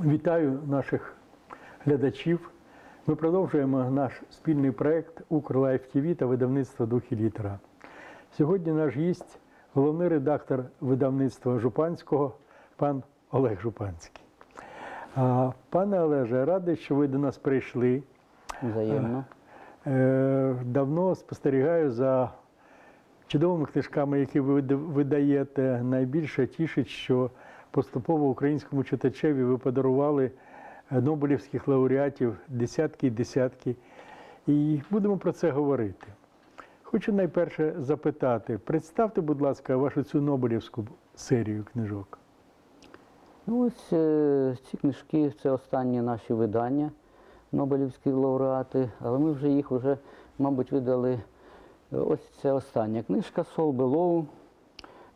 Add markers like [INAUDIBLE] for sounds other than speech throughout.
Вітаю наших глядачів. Ми продовжуємо наш спільний проект Укрлайф ТВ та видавництво Дух і літера. Сьогодні наш гість, головний редактор видавництва Жупанського, пан Олег Жупанський. Пане Олеже, радий, що ви до нас прийшли. Взаємно. Е, Давно спостерігаю за чудовими книжками, які ви видаєте. Найбільше тішить, що поступово українському читачеві ви подарували е, Нобелівських лауреатів десятки і десятки. І будемо про це говорити. Хочу найперше запитати: представте, будь ласка, вашу цю Нобелівську серію книжок. Ну, ось е, ці книжки це останні наші видання, Нобелівські лауреати, але ми вже їх вже, мабуть, видали. Ось це остання книжка Сол Белоу,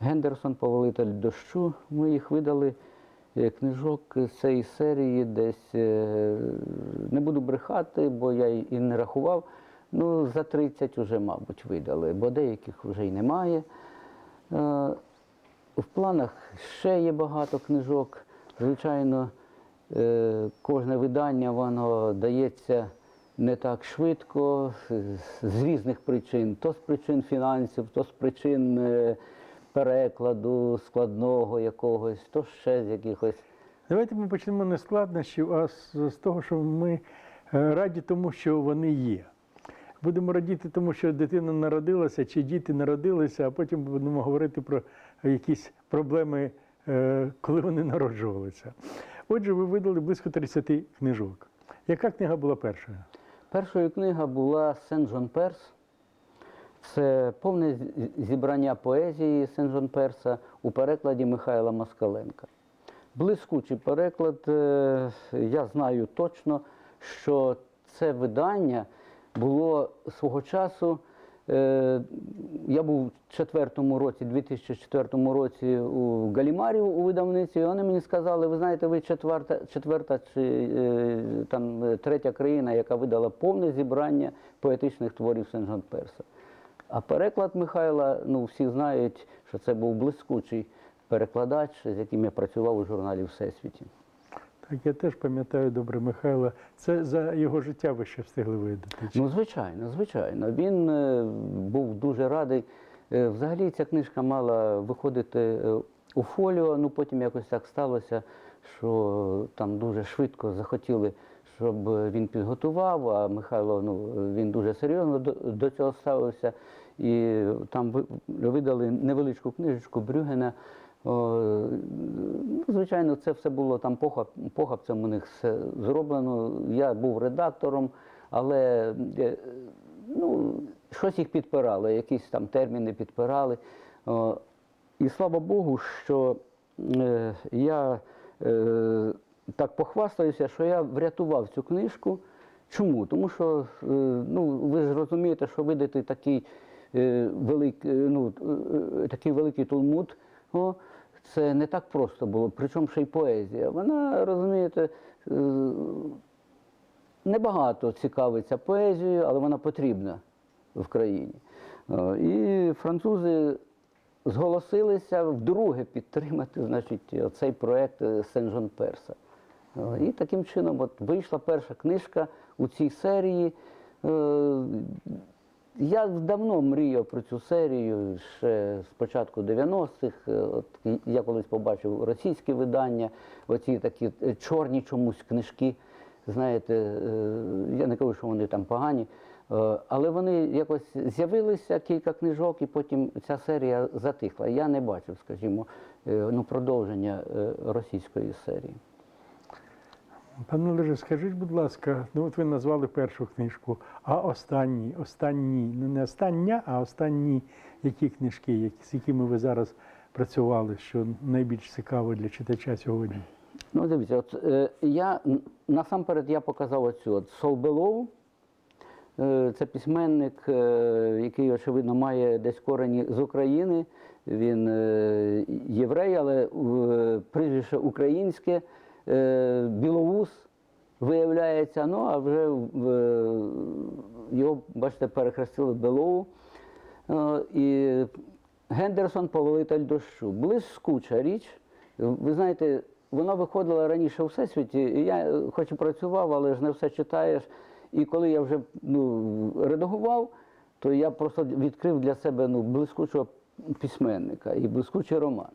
Гендерсон, Повелитель дощу. Ми їх видали е, книжок з цієї серії десь е, не буду брехати, бо я і не рахував. Ну, за 30 вже, мабуть, видали, бо деяких вже й немає. Е, В планах ще є багато книжок. Звичайно, кожне видання воно дається не так швидко, з- різних причин. То з причин фінансів, то з причин перекладу складного якогось, то ще з якихось. Давайте ми почнемо не з складнощів, а з, з того, що ми е, раді тому, що вони є. Будемо радіти тому, що дитина народилася, чи діти народилися, а потім будемо говорити про якісь проблеми, е, коли вони народжувалися. Отже, ви видали близько 30 книжок. Яка книга була першою? Першою книга була Сен-Джон Перс. Це повне зібрання поезії Сен-Джон Перса у перекладі Михайла Москаленка. Блискучий переклад. е, Я знаю точно, що це видання було свого часу. е, Я був у четвертому році, 2004 році у Галімарі у видавниці, і вони мені сказали, ви знаєте, ви четверта, четверта чи е, там третя країна, яка видала повне зібрання поетичних творів Сен-Жон Перса. А переклад Михайла, ну всі знають, що це був блискучий перекладач, з яким я працював у журналі Всесвіті. Так, я теж пам'ятаю добре Михайла. Це за його життя ви ще встигли видати. Ну, звичайно, звичайно. Він е, був дуже радий. Е, взагалі ця книжка мала виходити е, у фоліо, ну потім якось так сталося, що там дуже швидко захотіли, щоб він підготував, а Михайло ну, він дуже серйозно до, до цього ставився. І там ви- видали невеличку книжечку Брюгена. Ну, звичайно, це все було там похаб, похабцем у них все зроблено. Я був редактором, але е, ну, щось їх підпирало, якісь там терміни підпирали. І слава Богу, що е, я е, так похвастаюся, що я врятував цю книжку. Чому? Тому що ну, ви ж розумієте, що видати такий, е, велик, е, ну, е, такий великий Талмуд, о, це не так просто було, причому ще й поезія. Вона, розумієте, небагато цікавиться поезією, але вона потрібна в країні. І французи зголосилися вдруге підтримати значить, цей проєкт Сен-Жон Перса. І таким чином от вийшла перша книжка у цій серії. Я давно мріяв про цю серію ще з початку 90-х. Е, От я колись побачив російське видання, оці такі е, чорні чомусь книжки. Знаєте, е, я не кажу, що вони там погані, але вони якось з'явилися кілька книжок, і потім ця серія затихла. Я не бачив, скажімо, ну, продовження російської серії. Пане Олеже, скажіть, будь ласка, ну от ви назвали першу книжку, а останні, останні, ну не остання, а останні які книжки, які, з якими ви зараз працювали, що найбільш цікаво для читача сьогодні? Ну, дивіться, от е, я насамперед я показав оцю от Солбелову. Е, це письменник, е, який, очевидно, має десь корені з України. Він е, єврей, але прізвище українське, білоус виявляється. Ну, а вже е, його, бачите, перехрестили Белоу. Е, І Гендерсон, повелитель дощу. Блискуча річ. Ви знаєте, вона виходила раніше у всесвіті. Я е, хоч і працював, але ж не все читаєш. І коли я вже ну, редагував, то я просто відкрив для себе ну, блискучого письменника і блискучий роман.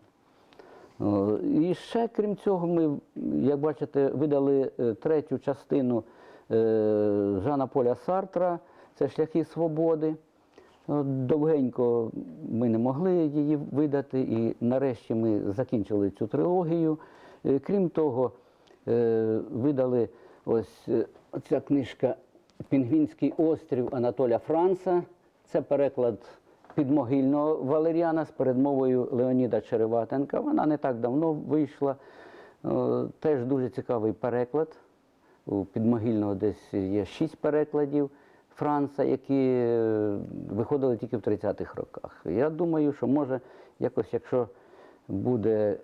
І ще, крім цього, ми, як бачите, видали е, третю частину е, Жана Поля Сартра, це Шляхи свободи. Довгенько ми не могли її видати, і нарешті ми закінчили цю трилогію. Е, Крім того, видали ось ця книжка Пінгвінський острів Анатоля Франца. Це переклад підмогильного Валеріана з передмовою Леоніда Череватенка. Вона не так давно вийшла. Е, Теж дуже цікавий переклад. У підмогильного десь є шість перекладів Франца, які е, виходили тільки в 30-х роках. Я думаю, що може якось, якщо буде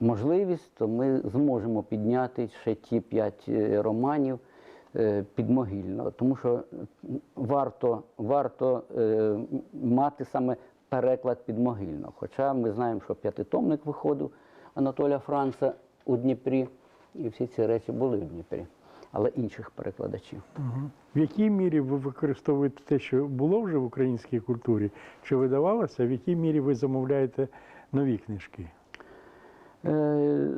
можливість, то ми зможемо підняти ще ті п'ять е, романів підмогильного. Тому що варто, варто е, мати саме переклад підмогильного. Хоча ми знаємо, що п'ятитомник виходив Анатолія Франца у Дніпрі, і всі ці речі були в Дніпрі, але інших перекладачів. В якій мірі ви використовуєте те, що було вже в українській культурі, чи видавалося, в якій мірі ви замовляєте нові книжки? Е,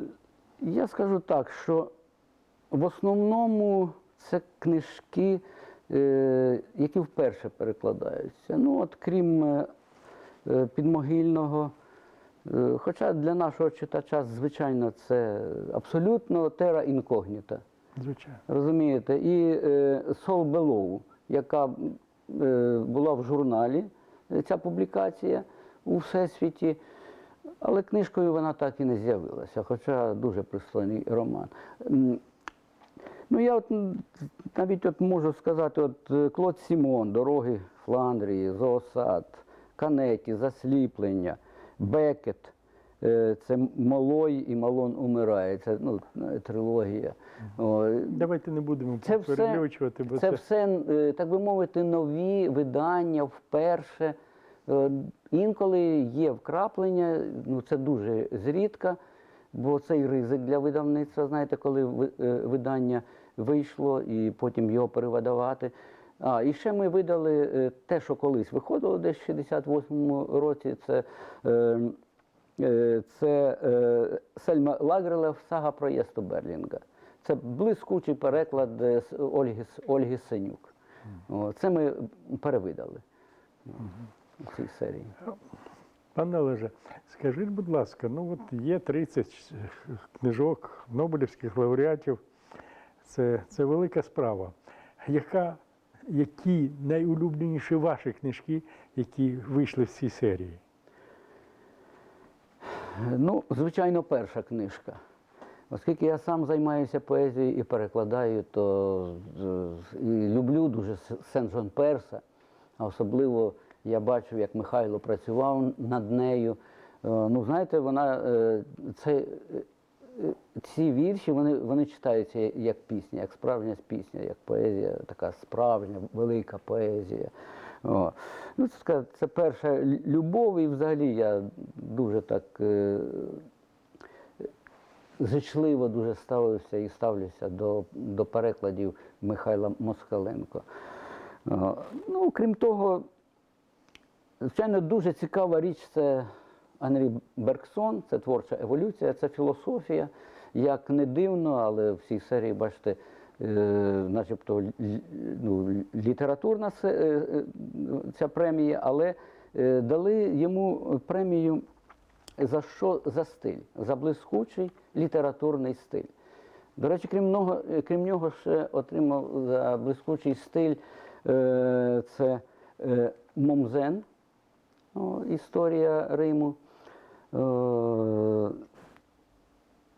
я скажу так, що в основному це книжки, е, які вперше перекладаються. Ну, от крім е, е, підмогильного. Хоча для нашого читача, звичайно, це абсолютно тера інкогніта. Звичайно. Розумієте, і Сол Белоу, яка була в журналі, ця публікація у Всесвіті, але книжкою вона так і не з'явилася, хоча дуже пристойний роман. Ну, я от навіть от можу сказати, от е, Клод Сімон, Дороги Фландрії, Зоосад, Канеті, Засліплення, Бекет. е, Це Малой і Малон умирає. Це ну, трилогія. Давайте не будемо це перелючувати, бо це все, е, так би мовити, нові видання вперше. Е, Інколи є вкраплення, ну це дуже зрідка, бо цей ризик для видавництва, знаєте, коли ви- е, видання вийшло і потім його перевидавати. А, і ще ми видали е, те, що колись виходило десь в 68-му році. Це, е, е, це е, Сельма Лагрелев сага про Єсту Берлінга. Це блискучий переклад е, з Ольги, Ольги Синюк. Це ми перевидали у цій серії. Пане Олеже, скажіть, будь ласка, ну от є 30 книжок Нобелівських лауреатів. Це, це велика справа. Яка, які найулюбленіші ваші книжки, які вийшли в цій серії? Ну, звичайно, перша книжка. Оскільки я сам займаюся поезією і перекладаю, то і люблю дуже Сен-Жон Перса. А особливо я бачив, як Михайло працював над нею. Е, Ну, знаєте, вона е, це, ці вірші вони, вони читаються як пісня, як справжня пісня, як поезія, така справжня, велика поезія. О. Ну, це, це перша любов, і взагалі я дуже так е, зичливо дуже ставився і ставлюся до, до перекладів Михайла Москаленко. О, Ну, крім того, звичайно, дуже цікава річ це Анрі Бергсон, це творча еволюція, це філософія. Як не дивно, але в цій серії, бачите, е, начебто ну, літературна е, е, ця премія, але дали йому премію за що? За стиль, за блискучий літературний стиль. До речі, крім нього, крім нього, ще отримав за блискучий стиль це Момзен, о, історія Риму. Е,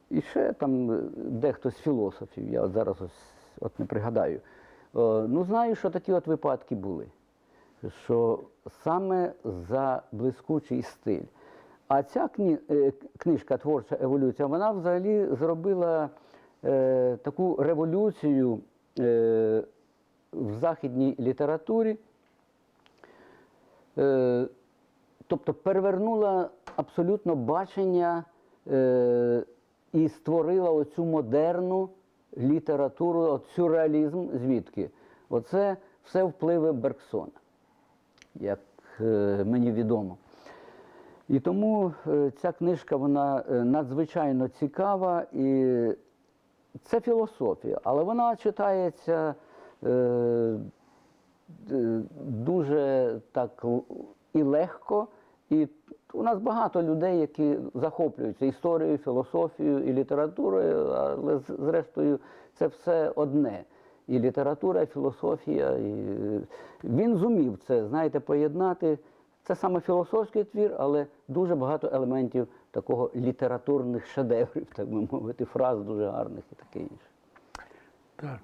і ще там дехто з філософів, я зараз ось от не пригадаю. Е, ну, знаю, що такі от випадки були, що саме за блискучий стиль. А ця кні, е, книжка Творча еволюція, вона взагалі зробила е, таку революцію е, в західній літературі. Е, тобто перевернула абсолютно бачення е, і створила оцю модерну літературу, от сюрреалізм звідки? Оце все впливи Бергсона, як е, мені відомо. І тому е, ця книжка вона е, надзвичайно цікава і це філософія, але вона читається е, е, дуже так і легко. І у нас багато людей, які захоплюються історією, філософією і літературою, але зрештою це все одне. І література, і філософія. І... е, Він зумів це, знаєте, поєднати. Це саме філософський твір, але дуже багато елементів такого літературних шедеврів, так би мовити, фраз дуже гарних і таке інше. Так.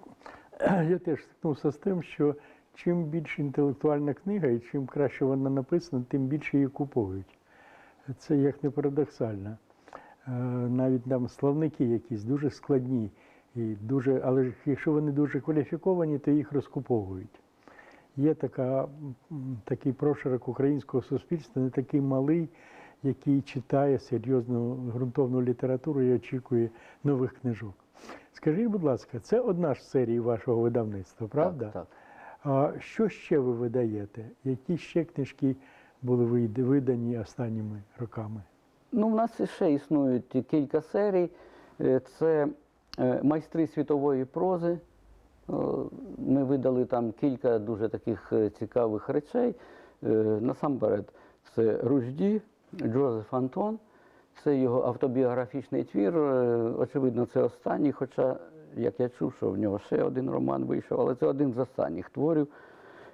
[CLEARS THROAT] Я теж стикнувся з тим, що чим більш інтелектуальна книга і чим краще вона написана, тим більше її купують. Це як не парадоксально. Е, Навіть там словники якісь дуже складні, і дуже, але якщо вони дуже кваліфіковані, то їх розкуповують. Є така, такий прошарок українського суспільства, не такий малий, який читає серйозну ґрунтовну літературу і очікує нових книжок. Скажіть, будь ласка, це одна ж з серій вашого видавництва, правда? Так, так. А що ще ви видаєте? Які ще книжки були видані останніми роками? Ну, в нас ще існують кілька серій. Е, Це е, майстри світової прози. Е, Ми видали там кілька дуже таких цікавих речей. Насамперед, це Ружді, Джозеф Антон. Це його автобіографічний твір. Очевидно, це останній, хоча, як я чув, що в нього ще один роман вийшов, але це один з останніх творів.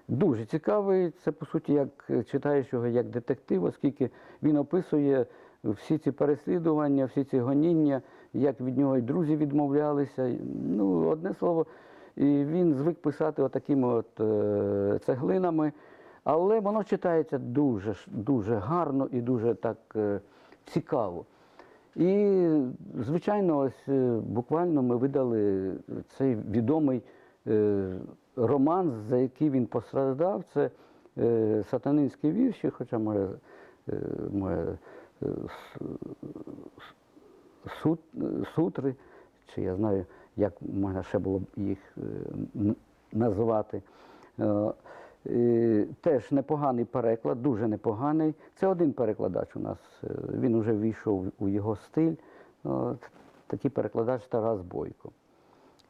Дуже цікавий. Це по суті, як читаєш його як детектив, оскільки він описує всі ці переслідування, всі ці гоніння, як від нього й друзі відмовлялися. Ну, одне слово, і він звик писати отакими от е, цеглинами, але воно читається дуже, дуже гарно і дуже так е, цікаво. І, звичайно, ось е, буквально ми видали цей відомий е, роман, за який він постраждав. Це е, сатанинські вірші, хоча моє, моє е, сут, сутри, чи я знаю, як можна ще було б їх назвати. Е, е, Теж непоганий переклад, дуже непоганий. Це один перекладач у нас. е, Він вже війшов у його стиль. Е, Такий перекладач Тарас Бойко.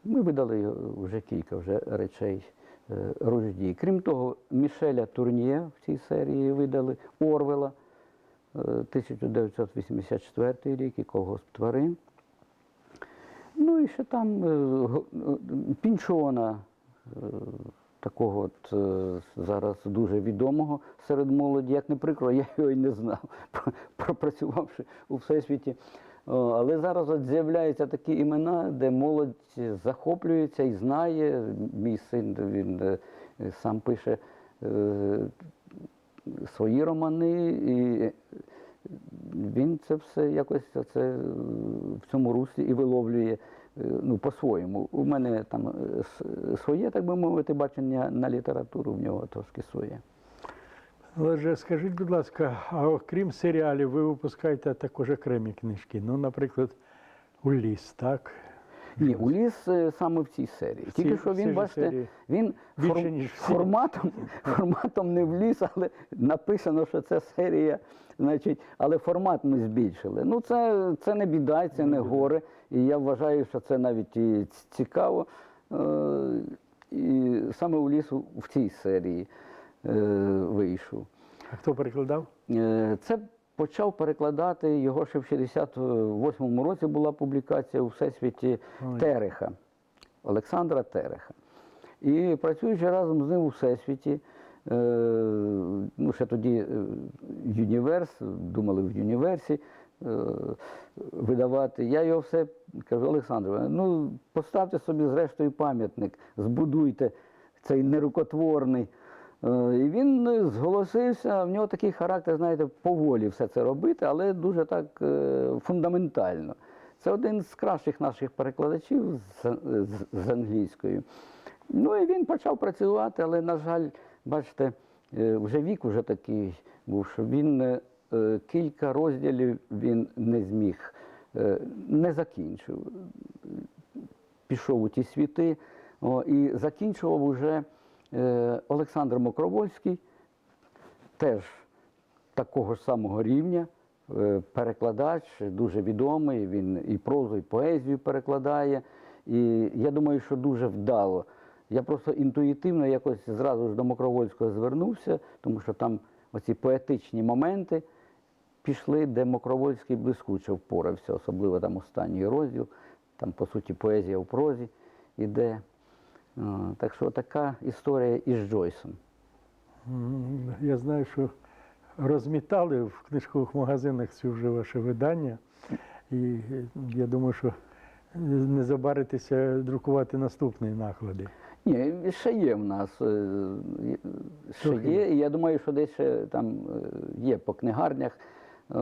Ми видали вже кілька вже речей е, Ружді. Крім того, Мішеля Турніє в цій серії видали Орвела е, 1984 рік і колгосп тварин. Ну і ще там е, е, Пінчона, е, такого от е, зараз дуже відомого серед молоді. Як не прикро, я його й не знав, [LAUGHS] пропрацювавши у всесвіті. Але зараз от з'являються такі імена, де молодь захоплюється і знає. Мій син він е, сам пише е, свої романи, і він це все якось це е, в цьому руслі і виловлює е, ну, по-своєму. У мене там е, своє, так би мовити, бачення на літературу, в нього трошки своє. Але скажіть, будь ласка, а окрім серіалів, ви випускаєте також окремі книжки. Ну, наприклад, Уліс, так? Ні, Уліс е, саме в цій серії. Тільки що він, бачите, він фор- форматом, форматом не вліз, але написано, що це серія, значить, але формат ми збільшили. Ну, це, це не біда, це не горе. І я вважаю, що це навіть і цікаво. Е, І саме Уліс у- в цій серії е, вийшов. А хто перекладав? Це почав перекладати його ще в 68-му році була публікація у всесвіті Ой. Тереха, Олександра Тереха. І працюючи разом з ним у всесвіті, е, ну ще тоді е, Юніверс, думали в Юніверсі е, видавати. Я його все кажу, Олександр, ну поставте собі зрештою пам'ятник, збудуйте цей нерукотворний. Е, І він е, зголосився, в нього такий характер, знаєте, поволі все це робити, але дуже так е, фундаментально. Це один з кращих наших перекладачів з, з, з англійської. Ну і він почав працювати, але, на жаль, бачите, вже вік уже такий був, що він кілька розділів він не зміг, не закінчив. Пішов у ті світи о, і закінчував уже Олександр Мокровольський, теж такого ж самого рівня, е, перекладач, дуже відомий, він і прозу, і поезію перекладає. І я думаю, що дуже вдало. Я просто інтуїтивно якось зразу ж до Мокровольського звернувся, тому що там оці поетичні моменти пішли, де Мокровольський блискуче впорався, особливо там останній розділ, там, по суті, поезія в прозі іде. Так що така історія із Джойсом. Я знаю, що розмітали в книжкових магазинах це вже ваше видання. І е, я думаю, що не забаритеся друкувати наступні наклади. Ні, ще є в нас. е, Ще є. І я думаю, що десь ще там е, є по книгарнях. е,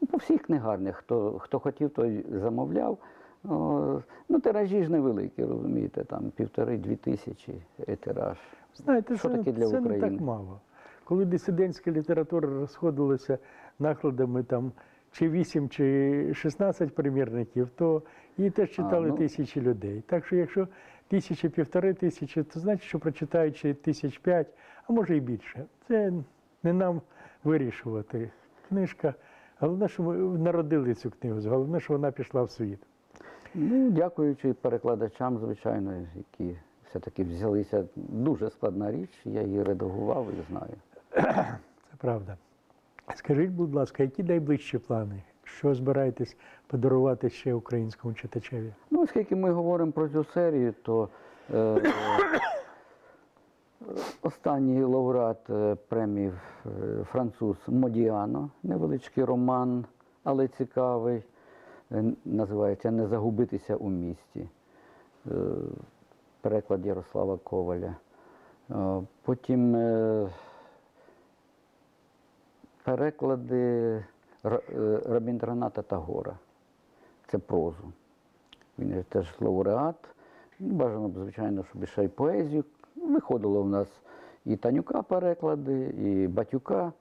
ну, По всіх книгарнях, хто, хто хотів, той замовляв. Ну, тиражі ж невеликі, розумієте, там півтори-дві тисячі е, тираж. Знаєте, Що це, таке для це не України? так мало. Коли дисидентська література розходилася накладами там чи 8, чи 16 примірників, то її теж читали ну. тисячі людей. Так що якщо тисячі, півтори тисячі, то значить, що прочитаючи тисяч п'ять, а може і більше. Це не нам вирішувати. Книжка. Головне, що ми народили цю книгу, головне, що вона пішла в світ. Ну, дякуючи перекладачам, звичайно, які все-таки взялися. Дуже складна річ, я її редагував і знаю. [CLEARS THROAT] Це правда. Скажіть, будь ласка, які найближчі плани? Що збираєтесь подарувати ще українському читачеві? Ну, оскільки ми говоримо про цю серію, то е, [CLEARS THROAT] останній лауреат е, премії е, француз Модіано, невеличкий роман, але цікавий, називається Не загубитися у місті. Е, переклад Ярослава Коваля. Е, Потім е, переклади Ра- е, Рабіндраната Тагора. Це прозу. Він теж лауреат. Ну, Бажано б, звичайно, щоб ще й поезію. Виходило в нас і Танюка переклади, і Батюка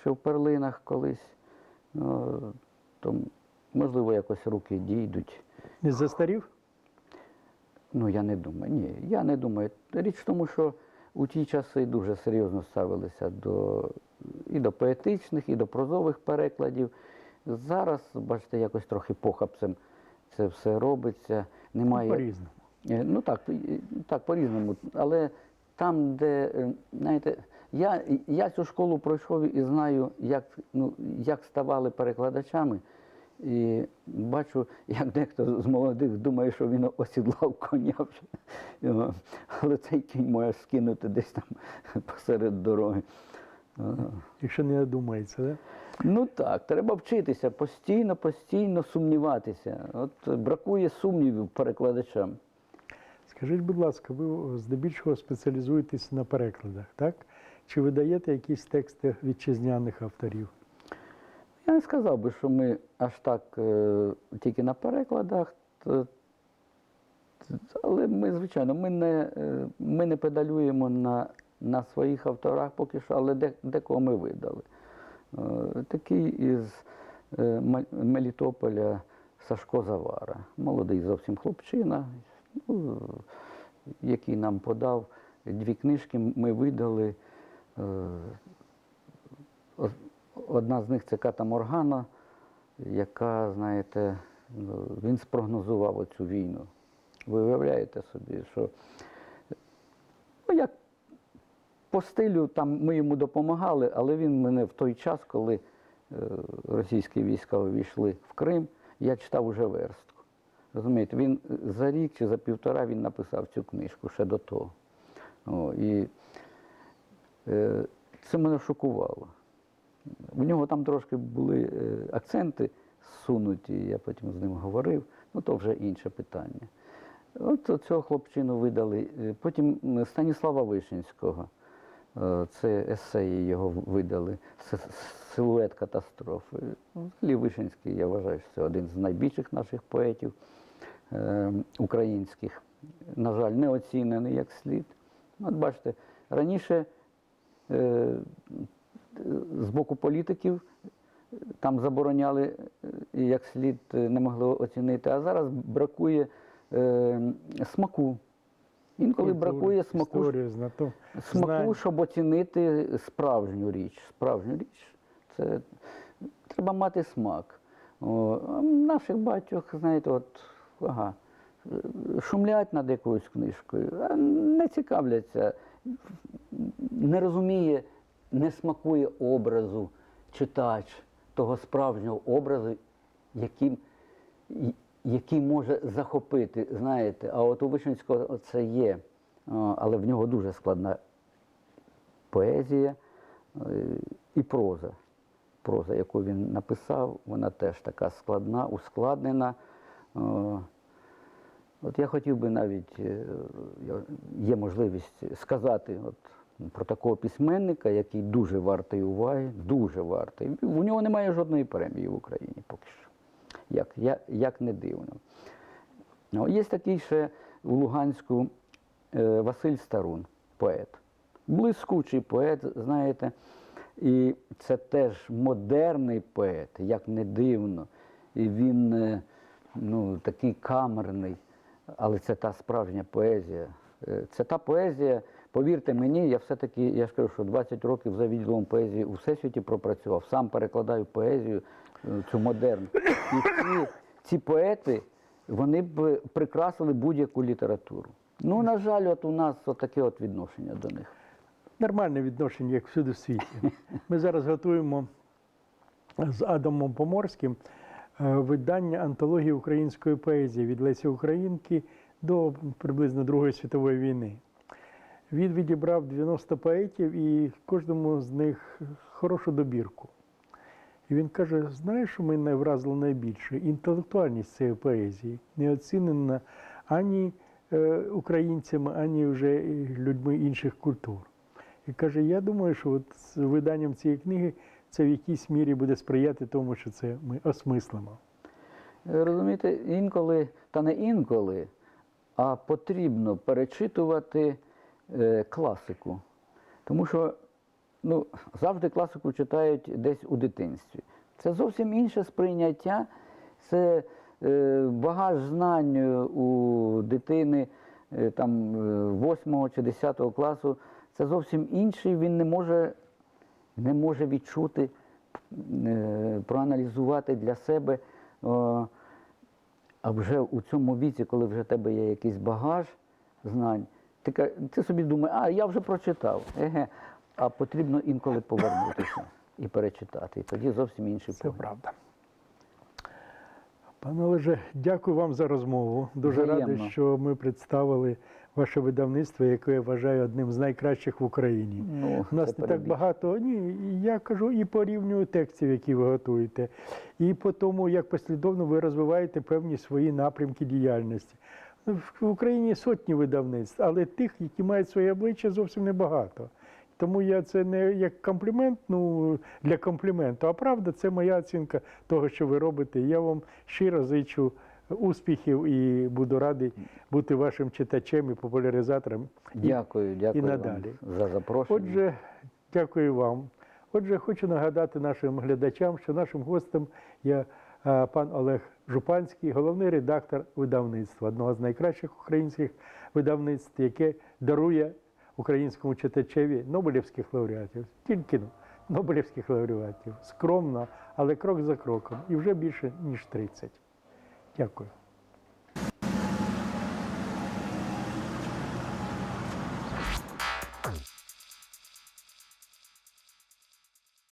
ще в перлинах колись. Ну, можливо, якось руки дійдуть. Не застарів? Ну, я не думаю. Ні, я не думаю. Річ в тому, що у ті часи дуже серйозно ставилися до, і до поетичних, і до прозових перекладів. Зараз, бачите, якось трохи похапцем це все робиться. Немає. По-різному. Е, Ну так, так, по-різному. Але там, де, е, знаєте, я, я цю школу пройшов і знаю, як, ну, як ставали перекладачами. І бачу, як дехто з молодих думає, що він осідлав коня вже. Але цей кінь може скинути десь там посеред дороги. Якщо не надумається, да? Ну так, треба вчитися постійно, постійно сумніватися. От бракує сумнівів перекладачам. Скажіть, будь ласка, ви здебільшого спеціалізуєтесь на перекладах, так? Чи ви даєте якісь тексти вітчизняних авторів? Я не сказав би, що ми аж так е, тільки на перекладах, але ми, звичайно, ми не, е, ми не педалюємо на, на своїх авторах поки що, але де, декого ми видали. Е, такий із Мелітополя Сашко Завара, молодий зовсім хлопчина, ну, який нам подав дві книжки, ми видали. Е, Одна з них це Ката Моргана, яка, знаєте, ну, він спрогнозував оцю війну. Ви уявляєте собі, що ну, як по стилю там ми йому допомагали, але він мене в той час, коли е, російські війська увійшли в Крим, я читав уже верстку. Розумієте, він за рік чи за півтора він написав цю книжку ще до того. О, і е, це мене шокувало. У нього там трошки були е, акценти сунуті, я потім з ним говорив, ну то вже інше питання. От цього хлопчину видали. Е, Потім Станіслава Вишинського, е, це есеї його видали, силует катастрофи. Взагалі Вишинський, я вважаю, що це один з найбільших наших поетів українських. На жаль, не оцінений як слід. От бачите, раніше з боку політиків там забороняли е, як слід е, не могли оцінити, а зараз бракує е, смаку. Інколи Культури, бракує смаку, історії, знато- смаку, щоб оцінити справжню річ. Справжню річ. Це треба мати смак. О, наших батьох, знаєте, от, ага, шумлять над якоюсь книжкою, а не цікавляться, не розуміє, не смакує образу читач того справжнього образу, яким, який може захопити, знаєте, а от у Вишинського це є, але в нього дуже складна поезія е, і проза. Проза, яку він написав, вона теж така складна, ускладнена. Е, От я хотів би навіть, е, є можливість сказати от, про такого письменника, який дуже вартий уваги, дуже вартий. У нього немає жодної премії в Україні поки що. Як, як, як не дивно. Ну, Є такий ще у Луганську е, Василь Старун, поет. Блискучий поет, знаєте. І це теж модерний поет, як не дивно. І він е, ну, такий камерний, але це та справжня поезія. Е, Це та поезія, повірте мені, я все-таки, я ж кажу, що 20 років за відділом поезії у всесвіті пропрацював, сам перекладаю поезію е, цю модерну. І ці, ці поети, вони б прикрасили будь-яку літературу. Ну, на жаль, от у нас таке от відношення до них. Нормальне відношення, як всюди в світі. Ми зараз готуємо з Адамом Поморським е, видання антології української поезії від Лесі Українки до приблизно Другої світової війни. Він відібрав 90 поетів і кожному з них хорошу добірку. І він каже: знаєш, що мене вразило найбільше? Інтелектуальність цієї поезії не оцінена ані е, українцями, ані вже людьми інших культур. І каже: я думаю, що от з виданням цієї книги це в якійсь мірі буде сприяти тому, що це ми осмислимо. Е, Розумієте, інколи, та не інколи, а потрібно перечитувати е, класику. Тому що ну, завжди класику читають десь у дитинстві. Це зовсім інше сприйняття, це е, багаж знань е, у дитини е, там, 8 чи 10 класу. Це зовсім інший, він не може, не може відчути, е, проаналізувати для себе. О, а вже у цьому віці, коли вже в тебе є якийсь багаж знань, ти, ти собі думаєш, а я вже прочитав. Еге. А потрібно інколи повернутися і перечитати. І тоді зовсім інший Це погляд. правда. Пане Олеже, дякую вам за розмову. Дуже радий, що ми представили ваше видавництво, яке я вважаю одним з найкращих в Україні. Ну, У нас не так багато. Ні, я кажу і по рівню текстів, які ви готуєте, і по тому, як послідовно ви розвиваєте певні свої напрямки діяльності. В Україні сотні видавництв, але тих, які мають своє обличчя, зовсім небагато. Тому я це не як комплімент, ну для компліменту, а правда, це моя оцінка того, що ви робите. Я вам щиро зичу успіхів і буду радий бути вашим читачем і популяризатором. І Дякую, дякую вам надалі. за запрошення. Отже, дякую вам. Отже, хочу нагадати нашим глядачам, що нашим гостем є е, пан Олег Жупанський, головний редактор видавництва, одного з найкращих українських видавництв, яке дарує українському читачеві Нобелівських лауреатів. Тільки Нобелівських лауреатів. Скромно, але крок за кроком. І вже більше, ніж 30. Дякую.